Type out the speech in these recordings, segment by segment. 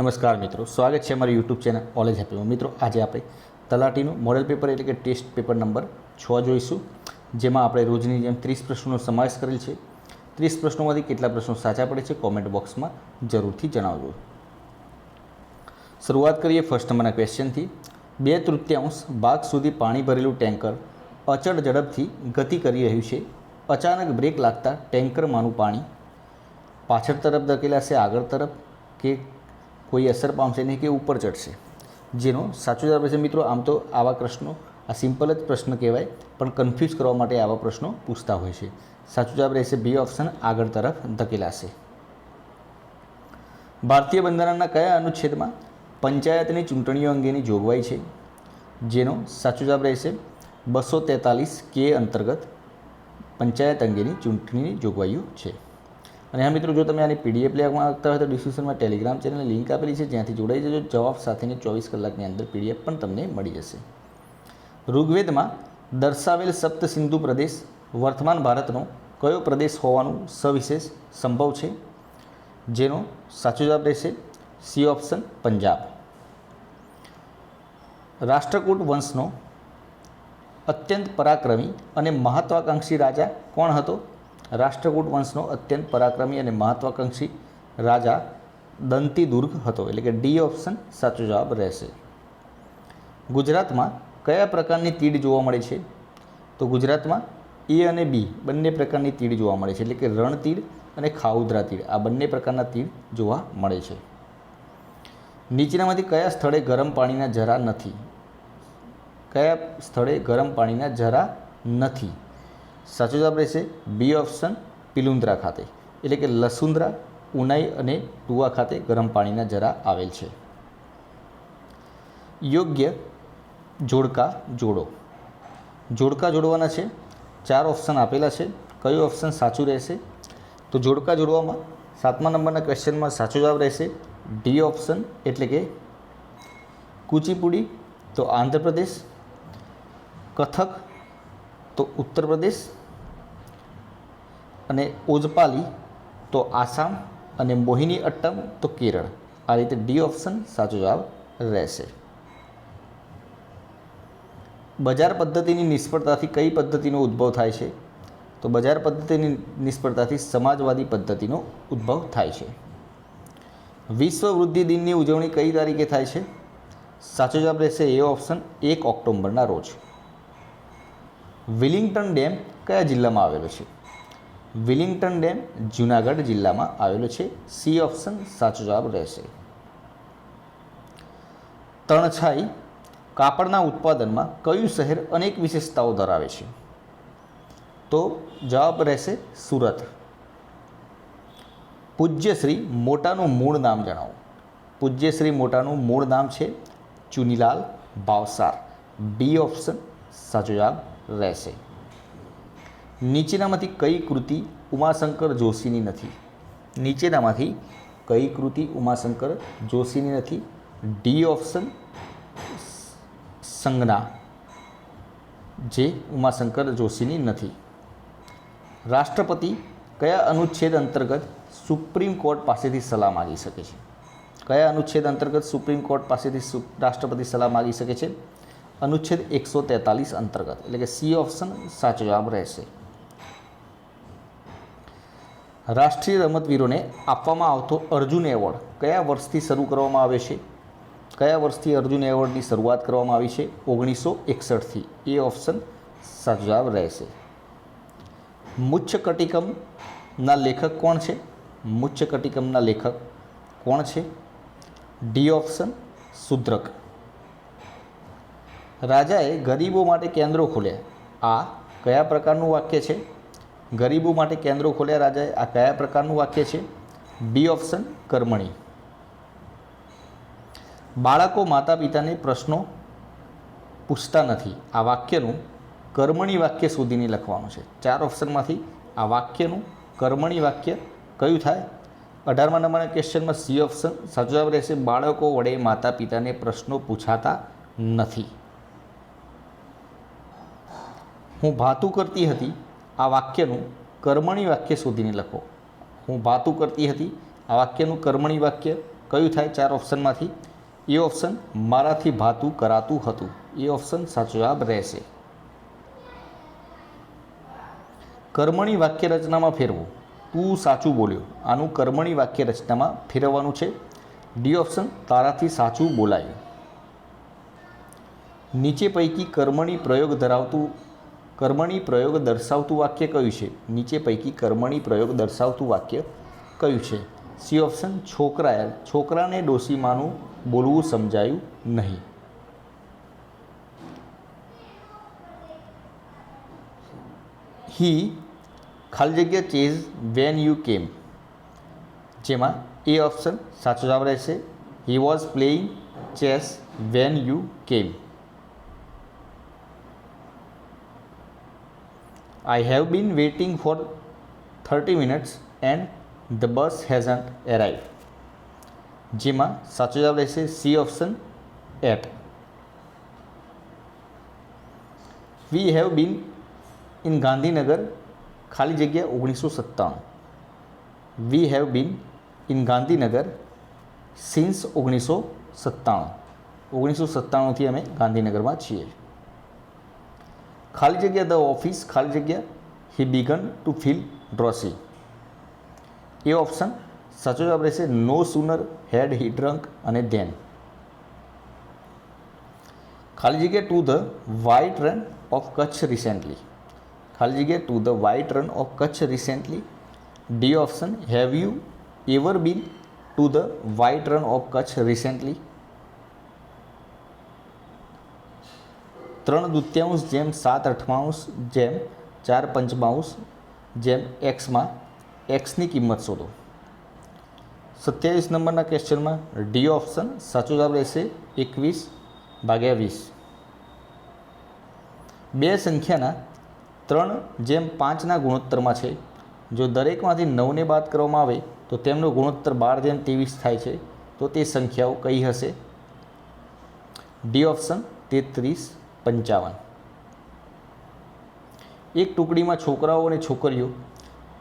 નમસ્કાર મિત્રો, સ્વાગત છે અમારી યુટ્યુબ ચેનલ ઓલેજ હેપીમાં મિત્રો, આજે આપણે તલાટીનું મોડેલ પેપર એટલે કે ટેસ્ટ પેપર નંબર છ જોઈશું, જેમાં આપણે રોજની જેમ ત્રીસ પ્રશ્નોનો સમાવેશ કરેલ છે. ત્રીસ પ્રશ્નોમાંથી કેટલા પ્રશ્નો સાચા પડે છે કોમેન્ટ બોક્સમાં જરૂરથી જણાવજો. શરૂઆત કરીએ ફર્સ્ટ નંબરના ક્વેશ્ચનથી બે તૃતીયાંશ ભાગ સુધી પાણી ભરેલું ટેન્કર અચળ ઝડપથી ગતિ કરી રહ્યું છે. અચાનક બ્રેક લાગતા ટેન્કરમાંનું પાણી પાછળ તરફ ધકેલાશે, આગળ તરફ કે કોઈ અસર પામશે નહીં કે ઉપર ચડશે. જેનો સાચો જવાબ રહેશે મિત્રો, આમ તો આવા પ્રશ્નો, આ સિમ્પલ જ પ્રશ્ન કહેવાય, પણ કન્ફ્યુઝ કરવા માટે આવા પ્રશ્નો પૂછતા હોય છે. સાચો જવાબ રહેશે બી ઓપ્શન આગળ તરફ ધકેલાશે. ભારતીય બંધારણના કયા અનુચ્છેદમાં પંચાયતની ચૂંટણીઓ અંગેની જોગવાઈ છે? જેનો સાચો જવાબ રહેશે બસો તેતાલીસ કે અંતર્ગત પંચાયત અંગેની ચૂંટણીની જોગવાઈઓ છે. અને આ મિત્રો, જો તમે આની પીડીએફ લેવા માંગતા હોય તો ડિસ્ક્રિપ્શનમાં ટેલિગ્રામ ચેનલની લિંક આપેલી છે. જ્યાંથી જોડાઈ જજો. જવાબ સાથેની ચોવીસ કલાકની અંદર પીડીએફ પણ તમને મળી જશે. ઋગ્વેદમાં દર્શાવેલ સપ્ત સિંધુ પ્રદેશ વર્તમાન ભારતનો કયો પ્રદેશ હોવાનું સવિશેષ સંભવ છે? જેનો સાચો જવાબ રહેશે સી ઓપ્શન પંજાબ. રાષ્ટ્રકૂટ વંશનો અત્યંત પરાક્રમી અને મહત્વાકાંક્ષી રાજા કોણ હતો? રાષ્ટ્રકૂટ વંશનો અત્યંત પરાક્રમી અને મહત્વાકાંક્ષી રાજા દંતીદુર્ગ હતો, એટલે કે ડી ઓપ્શન સાચો જવાબ રહેશે. ગુજરાતમાં કયા પ્રકારની તીડ જોવા મળે છે? તો ગુજરાતમાં એ અને બી બંને પ્રકારની તીડ જોવા મળે છે, એટલે કે રણતીડ અને ખાઉદરા તીડ. આ બંને પ્રકારના તીડ જોવા મળે છે. નીચેનામાંથી કયા સ્થળે ગરમ પાણીના જરા નથી? કયા સ્થળે ગરમ પાણીના જરા નથી? સાચો જવાબ રહેશે બી ઓપ્શન પિલુન્દ્રા ખાતે. એટલે કે લસુંદ્રા, ઉનાઈ અને ટુવા ખાતે ગરમ પાણીના જરા આવેલ છે. યોગ્ય જોડકા જોડો. જોડકા જોડવાના છે. ચાર ઓપ્શન આપેલા છે. કયો ઓપ્શન સાચું રહેશે? તો જોડકા જોડવામાં સાતમા નંબરના ક્વેશ્ચનમાં સાચો જવાબ રહેશે ડી ઓપ્શન, એટલે કે કુચીપુડી, તો આંધ્રપ્રદેશ, કથક, તો ઉત્તર પ્રદેશ અને ઓજપાલી, તો આસામ અને મોહિની અટ્ટમ, તો કેરળ. આ રીતે ડી ઓપ્શન સાચો જવાબ રહેશે. બજાર પદ્ધતિની નિષ્ફળતાથી કઈ પદ્ધતિનો ઉદ્ભવ થાય છે? તો બજાર પદ્ધતિની નિષ્ફળતાથી સમાજવાદી પદ્ધતિનો ઉદ્ભવ થાય છે. વિશ્વ વૃદ્ધિ દિનની ઉજવણી કઈ તારીખે થાય છે? સાચો જવાબ રહેશે એ ઓપ્શન એક ઓક્ટોબરના રોજ. વિલિંગ્ટન ડેમ કયા જિલ્લામાં આવેલો છે? વિલિંગ્ટન ડેમ જૂનાગઢ જિલ્લામાં આવેલો છે. સી ઓપ્શન સાચો જવાબ રહેશે. તણછાઈ કાપડના ઉત્પાદનમાં કયું શહેર અનેક વિશેષતાઓ ધરાવે છે? તો જવાબ રહેશે સુરત. પૂજ્યશ્રી મોટાનું મૂળ નામ જણાવો. પૂજ્યશ્રી મોટાનું મૂળ નામ છે ચુનીલાલ ભાવસાર. બી ઓપ્શન સાચો જવાબ રહેશે. નીચેનામાંથી કઈ કૃતિ ઉમાશંકર જોશીની નથી? નીચેનામાંથી કઈ કૃતિ ઉમાશંકર જોશીની નથી? ડી ઓપ્શન સંજ્ઞા, જે ઉમાશંકર જોશીની નથી. રાષ્ટ્રપતિ કયા અનુચ્છેદ અંતર્ગત સુપ્રીમ કોર્ટ પાસેથી સલાહ માગી શકે છે? કયા અનુચ્છેદ અંતર્ગત સુપ્રીમ કોર્ટ પાસેથી રાષ્ટ્રપતિ સલાહ માગી શકે છે? અનુચ્છેદ એકસો તેતાલીસ અંતર્ગત, એટલે કે સી ઓપ્શન સાચો જવાબ રહેશે. રાષ્ટ્રીય રમતવીરોને આપવામાં આવતો અર્જુન એવોર્ડ કયા વર્ષથી શરૂ કરવામાં આવે છે? કયા વર્ષથી અર્જુન એવોર્ડની શરૂઆત કરવામાં આવી છે? ઓગણીસો એકસઠથી. એ ઓપ્શન સાચો જવાબ રહેશે. મુચ્છ કટિકમના લેખક કોણ છે? મુચ્છ કટિકમના લેખક કોણ છે? ડી ઓપ્શન શુદ્રક રાજાએ ગરીબો માટે કેન્દ્રો ખોલ્યા. આ કયા પ્રકારનું વાક્ય છે? ગરીબો માટે કેન્દ્રો ખોલ્યા, રાજાએ આ કયા પ્રકારનું વાક્ય છે? બી ઓપ્શન, કર્મણી. બાળકો માતા પિતાને પ્રશ્નો પૂછતા નથી. આ વાક્યનું કર્મણી વાક્ય શોધીને લખવાનું છે. ચાર ઓપ્શનમાંથી આ વાક્યનું કર્મણી વાક્ય કયું થાય? અઢારમા નંબરના ક્વેશ્ચનમાં સી ઓપ્શન, સાચો જવાબ રહેશે, બાળકો વડે માતા પિતાને પ્રશ્નો પૂછાતા નથી. હું ભાતું કરતી હતી આ વાક્યનું કર્મણી વાક્ય શોધીને લખો. હું ભાતું કરતી હતી. આ વાક્યનું કર્મણી વાક્ય કયું થાય ચાર ઓપ્શનમાંથી? એ ઓપ્શન મારાથી ભાતું કરાતું હતું. એ ઓપ્શન સાચો જવાબ રહેશે. કર્મણી વાક્ય રચનામાં ફેરવો. તું સાચું બોલ્યો. આનું કર્મણી વાક્ય રચનામાં ફેરવવાનું છે. ડી ઓપ્શન તારાથી સાચું બોલાયું. નીચે પૈકી કર્મણી પ્રયોગ ધરાવતું કર્મણી પ્રયોગ દર્શાવતું વાક્ય કયું છે? નીચે પૈકી કર્મણી પ્રયોગ દર્શાવતું વાક્ય કયું છે? સી ઓપ્શન, છોકરાએ, છોકરાને ડોસીમાનું બોલવું સમજાયું નહીં. હી, ખાલી જગ્યા ચેઝ વેન યુ કેમ. જેમાં એ ઓપ્શન સાચો જવાબ રહેશે. He was playing chess when you came. I have been waiting for thirty minutes and the bus hasn't arrive જેમાં સાચો જવાબ રહેશે C option at we have been in Gandhinagar ખાલી જગ્યા ઓગણીસો સત્તાણું we have been in Gandhinagar since ઓગણીસો સત્તાણું ઓગણીસો સત્તાણુંથી અમે ગાંધીનગરમાં છીએ. ખાલી જગ્યા ધ ઓફિસ, ખાલી જગ્યા, he began to feel drowsy. A option સાચો જવાબ રહેશે, no sooner had he drunk અને ધેન ખાલી જગ્યા to the white run of Kutch recently ખાલી જગ્યા to the white run of Kutch recently D option have you ever been to the white run of Kutch recently ત્રણ દૂત્યાંશ જેમ સાત અઠમાંશ જેમ ચાર પંચમાંશ જેમ એક્સમાં એક્સની કિંમત શોધો. સત્યાવીસ નંબરના ક્વેશ્ચનમાં ડી ઓપ્શન સાચો જવાબ રહેશે એકવીસ ભાગ્યા વીસ. બે સંખ્યાના ત્રણ જેમ પાંચના ગુણોત્તરમાં છે. જો દરેકમાંથી નવને બાદ કરવામાં આવે, તો તેમનો ગુણોત્તર બાર જેમ ત્રેવીસ થાય છે, તો તે સંખ્યાઓ કઈ હશે? ડી ઓપ્શન તેત્રીસ પંચાવન. એક ટુકડીમાં છોકરાઓ અને છોકરીઓ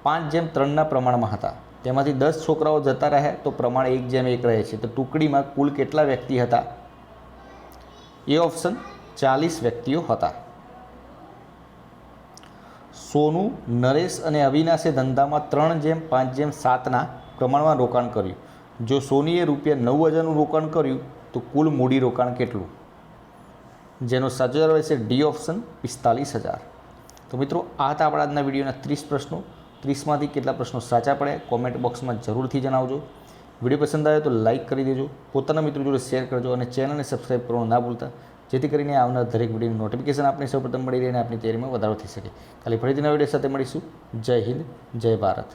પાંચ જેમ ત્રણના પ્રમાણમાં હતા. તેમાંથી દસ છોકરાઓ જતા રહ્યા તો પ્રમાણ એક જેમ એક રહે છે. તો ટુકડીમાં કુલ કેટલા વ્યક્તિ હતા? એ ઓપ્શન ચાલીસ વ્યક્તિઓ હતા. સોનું, નરેશ અને અવિનાશે ધંધામાં ત્રણ જેમ પાંચ જેમ સાતના પ્રમાણમાં રોકાણ કર્યું. જો સોનીએ રૂપિયા નવ હજારનું રોકાણ કર્યું, તો કુલ મૂડી રોકાણ કેટલું? જેનો સાચો જવાબ રહેશે ડી ઓપ્શન પિસ્તાલીસ હજાર. તો મિત્રો, આ હતા આપણા આજના વિડીયોના ત્રીસ પ્રશ્નો. ત્રીસમાંથી કેટલા પ્રશ્નો સાચા પડ્યા કોમેન્ટ બોક્સમાં જરૂરથી જણાવજો. વીડિયો પસંદ આવે તો લાઇક કરી દેજો. પોતાના મિત્રો જોડે શેર કરજો અને ચેનલને સબસ્ક્રાઈબ કરવાનું ના ભૂલતા, જેથી કરીને આવનાર દરેક વિડીયોની નોટિફિકેશન આપને સૌપ્રથમ મળી રહે અને આપણી તૈયારીમાં વધારો થઈ શકે. ખાલી ફરીથી નવા વીડિયો સાથે મળીશું. જય હિન્દ, જય ભારત.